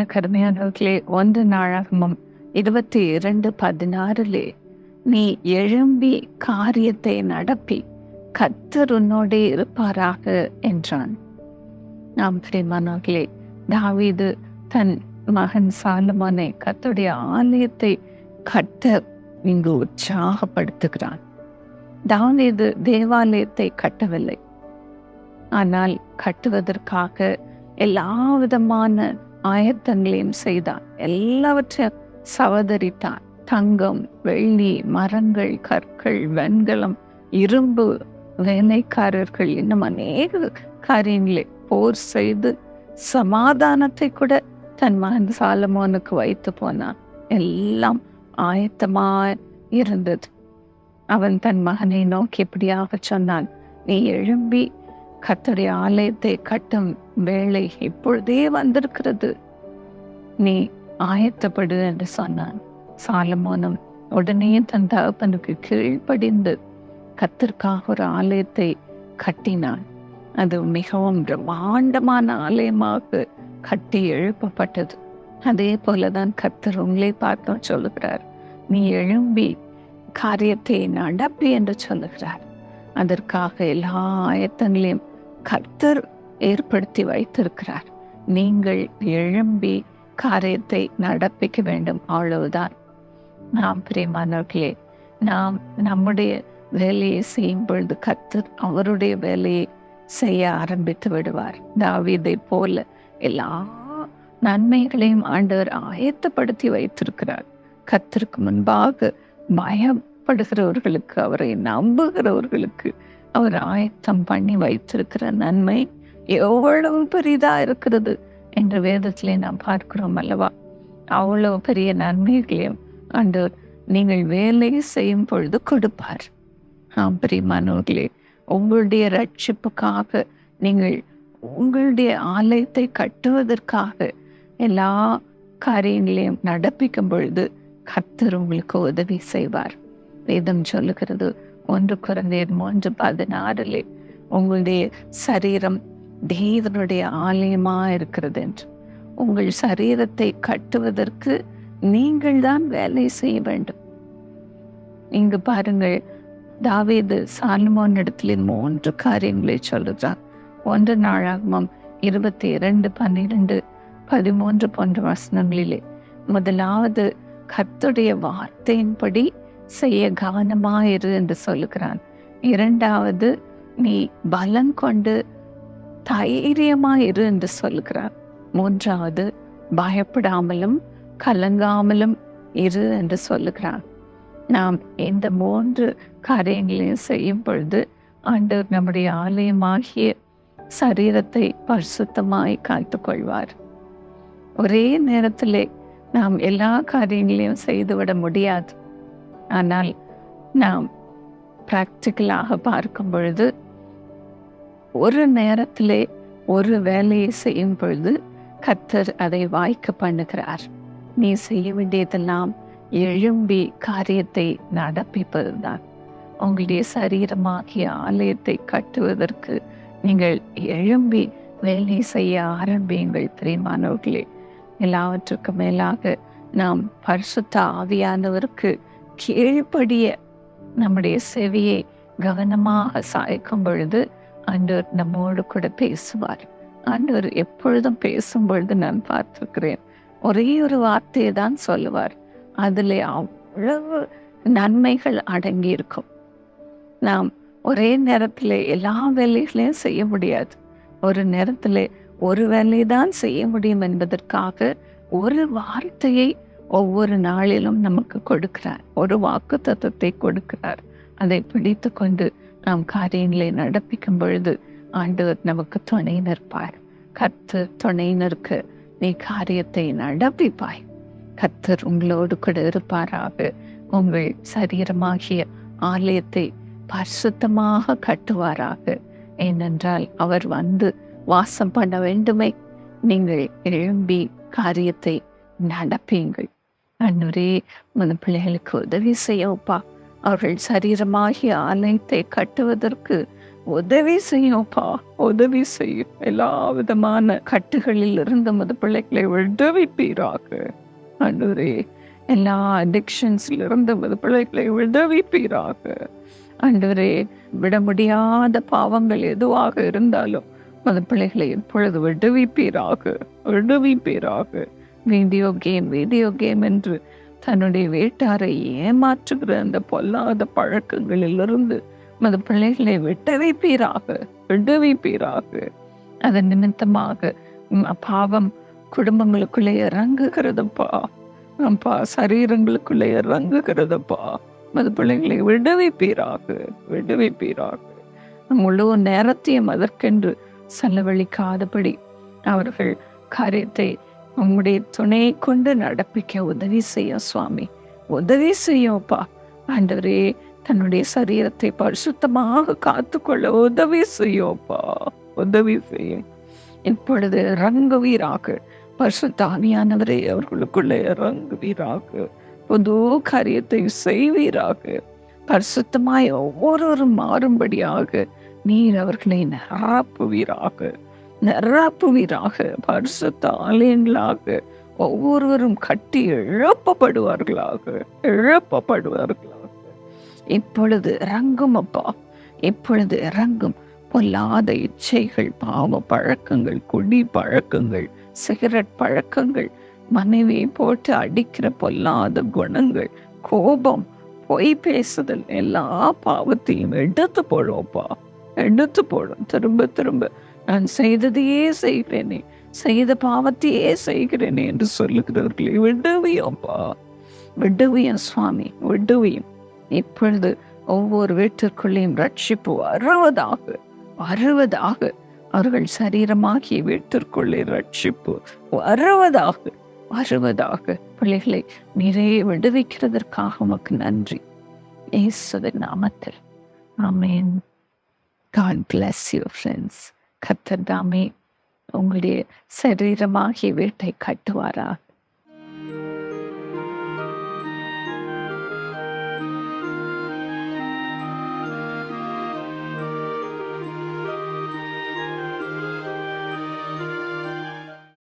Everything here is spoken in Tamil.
எனக்கு அருமையானவர்களே ஒன்று நாளாகமும் இருபத்தி இரண்டு பதினாறிலே நீ எழும்பி காரியத்தை நடப்பி கத்தர் உன்னோடே இருப்பாராக என்றான். நாம் பிரியமானவர்களே தாவீது தன் மகன் சாலமானை கத்துடைய ஆலயத்தை கட்ட இங்கு உற்சாகப்படுத்துகிறான். தாவீது தேவாலயத்தை கட்டவில்லை. ஆனால் கட்டுவதற்காக எல்லா விதமான ஆயத்தங்களையும் செய்தான். எல்லாவற்றையும் சவதரித்தான். தங்கம் வெள்ளி மரங்கள் கற்கள் வெண்கலம் இரும்பு வேலைக்காரர்கள் இன்னும் அநேக காரியங்களை போர் செய்து சமாதானத்தை கூட தன் மகன் சாலமோனுக்கு வைத்து போனான். எல்லாம் ஆயத்தமா இருந்தது. அவன் தன் மகனை நோக்கி எப்படியாக சொன்னான் நீ எழும்பி கர்த்தருடைய ஆலயத்தை கட்டும் வேலை இப்பொழுதே வந்திருக்கிறது. நீ ஆயத்தப்படு என்று சொன்னான். சாலமோனும் உடனே தன் தகப்பனுக்கு கீழ்ப்படிந்து கத்திற்காக ஒரு ஆலயத்தை கட்டினான். அது மிகவும் பிரம்மாண்டமான ஆலயமாக கட்டி எழுப்பப்பட்டது. அதே போலதான் கத்தர் உங்களை பார்த்து சொல்லுகிறார். நீ எழும்பி காரியத்தை நடப்பி என்று சொல்லுகிறார். அதற்காக எல்லா ஆயத்தங்களையும் கர்த்தர் ஏற்படுத்தி வைத்திருக்கிறார். நீங்கள் எழும்பி காரியத்தை நடப்பிக்க வேண்டும். அவ்வளவுதான். நாம் பிரியமானவர்களே நாம் நம்முடைய வேலையை செய்யும் பொழுது கர்த்தர் அவருடைய வேலையை செய்ய ஆரம்பித்து விடுவார். தாவிதை போல எல்லா நன்மைகளையும் ஆண்டவர் ஆயத்தப்படுத்தி வைத்திருக்கிறார். கத்திற்கு முன்பாக பயப்படுகிறவர்களுக்கு அவரை நம்புகிறவர்களுக்கு அவர் ஆயத்தம் பண்ணி வைத்திருக்கிற நன்மை எவ்வளவு பெரிதா இருக்கிறது என்ற வேதத்திலே நாம் பார்க்கிறோம் அல்லவா? அவ்வளவு பெரிய நன்மைகளையும் ஆண்டவர் நீங்கள் வேலை செய்யும் பொழுது கொடுப்பார். ஆம் பிரியமானவர்களே உங்களுடைய ரட்சிப்புக்காக நீங்கள் உங்களுடைய ஆலயத்தை கட்டுவதற்காக எல்லா காரியங்களையும் நடப்பிக்கும் பொழுது கர்த்தர் உங்களுக்கு உதவி செய்வார். வேதம் சொல்லுகிறது. ஒன்று குறைந்தேர் மூன்று பதினாறுலே உங்களுடைய சரீரம் தேவனுடைய ஆலயமா இருக்கிறது என்று. உங்கள் சரீரத்தை கட்டுவதற்கு நீங்கள் தான் வேலை செய்ய வேண்டும். இங்கு பாருங்கள் தாவேது சாலமோன் இடத்துல மூன்று காரியங்களை சொல்லுகிறான் ஒன்று நாளாகமம் இருபத்தி இரண்டு பன்னிரெண்டு பதிமூன்று போன்ற வசனங்களிலே. முதலாவது கர்த்துடைய வார்த்தையின்படி செய்ய கவனமாயிரு என்று சொல்லுகிறான். இரண்டாவது நீ பலம் கொண்டு தைரியமாயிரு என்று சொல்லுகிறார் மூன்றாவது பயப்படாமலும் கலங்காமலும் இரு என்று சொல்லுகிறான். நாம் இந்த மூன்று காரியங்களையும் செய்யும் பொழுது ஆண்டவர் நம்முடைய ஆலயமாகிய சரீரத்தை பரிசுத்தமாய் காத்து கொள்வார். ஒரே நேரத்திலே நாம் எல்லா காரியங்களையும் செய்துவிட முடியாது. ஆனால் நாம் பிராக்டிக்கலாக பார்க்கும் பொழுது ஒரு நேரத்திலே ஒரு வேலையை செய்யும் பொழுது கத்தர் அதை வாய்க்க பண்ணுகிறார். நீ செய்ய வேண்டியதெல்லாம் எழும்பி காரியத்தை நடப்பிப்பதுதான். உங்களுடைய சரீரமாகிய ஆலயத்தை கட்டுவதற்கு நீங்கள் எழும்பி வேலை செய்ய ஆரம்பியுங்கள் பிரியமானவர்களே. எல்லாவற்றுக்கும் மேலாக நாம் பரிசுத்த ஆவியானவருக்கு கீழ்ப்படிய நம்முடைய செவியை கவனமாக சாய்க்கும் பொழுது ஆண்டவர் நம்மோடு கூட பேசுவார். ஆண்டவர் எப்பொழுதும் பேசும் பொழுது நான் பார்த்திருக்கிறேன். ஒரே ஒரு வார்த்தையை தான் சொல்லுவார். அதில் அவ்வளவு நன்மைகள் அடங்கி இருக்கும் நாம் ஒரே நேரத்தில் எல்லா வேலைகளையும் செய்ய முடியாது. ஒரு நேரத்தில் ஒரு வேலையை தான் செய்ய முடியும் என்பதற்காக ஒரு வார்த்தையை ஒவ்வொரு நாளிலும் நமக்கு கொடுக்கிறார். ஒரு வாக்கு தத்துவத்தை கொடுக்கிறார். அதை பிடித்து கொண்டு நாம் காரியங்களை நடப்பிக்கும் பொழுது ஆண்டவர் நமக்கு துணை நிற்பார். கத்து துணை நிற்க நீ காரியத்தை நடப்பிப்பாய். கத்தர் உங்களோடு கூட இருப்பாராக. உங்கள் சரீரமாகிய ஆலயத்தை பரிசுத்தமாக கட்டுவாராக. ஏனென்றால் அவர் வந்து வாசம் பண்ண வேண்டுமே. நீங்கள் எழும்பி காரியத்தை நடப்பீங்கள். அன்னுரே మన பிள்ளைகளுக்கு உதவி செய்யப்பா அவர்கள் சரீரமாகிய ஆலயத்தை கட்டுவதற்கு உதவி செய்யும்ப்பா உதவி செய்யும் எல்லா விதமான கட்டுகளில் இருந்து மது பிள்ளைகளை உதவிப்பீராக ஆண்டவரே எல்லா அடிக்ஷன்ஸ்ல இருந்து மது பிள்ளைகளை உதவிப்பீராக ஆண்டவரே விட முடியாத பாவங்கள் எதுவாக இருந்தாலும் மது பிள்ளைகளை எப்பொழுது விடுவிப்பீராக. விடுவிப்பீராக. வீடியோ கேம் வீடியோ கேம் என்று தன்னுடைய வீட்டாரை ஏமாற்றுகிற அந்த பொல்லாத பழக்கங்களிலிருந்து மது பிள்ளைகளை விட்டு வைப்பீராக விட்டு வைப்பீராக. அதன் நிமித்தமாக பாவம் குடும்பங்களுக்குள்ளே இறங்குகிறதுப்பா. அப்பா சரீரங்களுக்குள்ளே இறங்குகிறதுப்பா. மது பிள்ளைகளை விடுவிப்பீராக விடுவிப்பீராக முழு நேரத்தையும் அதற்கென்று செலவழிக்காதபடி அவர்கள் காரியத்தை உங்களுடைய துணை கொண்டு நடப்பிக்க உதவி செய்ய சுவாமி. உதவி செய்யும்ப்பா ஆண்டவரே தன்னுடைய சரீரத்தை பரிசுத்தமாக காத்துக்கொள்ள உதவி செய்யும்ப்பா உதவி செய்யும். இப்பொழுது இறங்குவீராக. பரிசுத்தாவியானவரே அவர்களுக்குள்ளே இறங்கு வீராக புது காரியத்தை செய்வீராக. பரிசுத்தமாய் ஒவ்வொருவரும் மாறும்படியாக நீர் அவர்களை நிராப்புவீராக. நிராப்புவீராக பரிசுத்த ஆலயங்களாக ஒவ்வொருவரும் கட்டி இழப்பப்படுவார்களாக இழப்பப்படுவார்களாக இப்பொழுது இறங்கும் அப்பா இப்பொழுது இறங்கும் பொல்லாத இச்சைகள் பாவ பழக்கங்கள் குடி பழக்கங்கள் சிகரெட் பழக்கங்கள் மனைவியை போட்டு அடிக்கிற பொல்லாத குணங்கள் கோபம் பொய் பேசுதல் எல்லா பாவத்தையும் எடுத்து போடுவோம்ப்பா எடுத்து போடும். திரும்ப திரும்ப நான் செய்ததையே செய்கிறேனே செய்த பாவத்தையே செய்கிறேனே என்று சொல்லுகிறவர்களை விடுவியோப்பா விடுவியும் சுவாமி விடுவியும். இப்பொழுது ஒவ்வொரு வீட்டிற்குள்ளேயும் ரட்சிப்பு வருவதாக வருவதாக அவர்கள் சரீரமாகிய வீட்டிற்குள்ளே ரட்சிப்பு வருவதாக வருவதாக பிள்ளைகளை நிறைய விடுவிக்கிறதற்காக உமக்கு நன்றி. இயேசுவின் நாமத்தில். ஆமேன். காட் பிளஸ் யூ ஃப்ரெண்ட்ஸ் கத்தர் தாமே உங்களுடைய சரீரமாகிய வீட்டை கட்டுவாராக.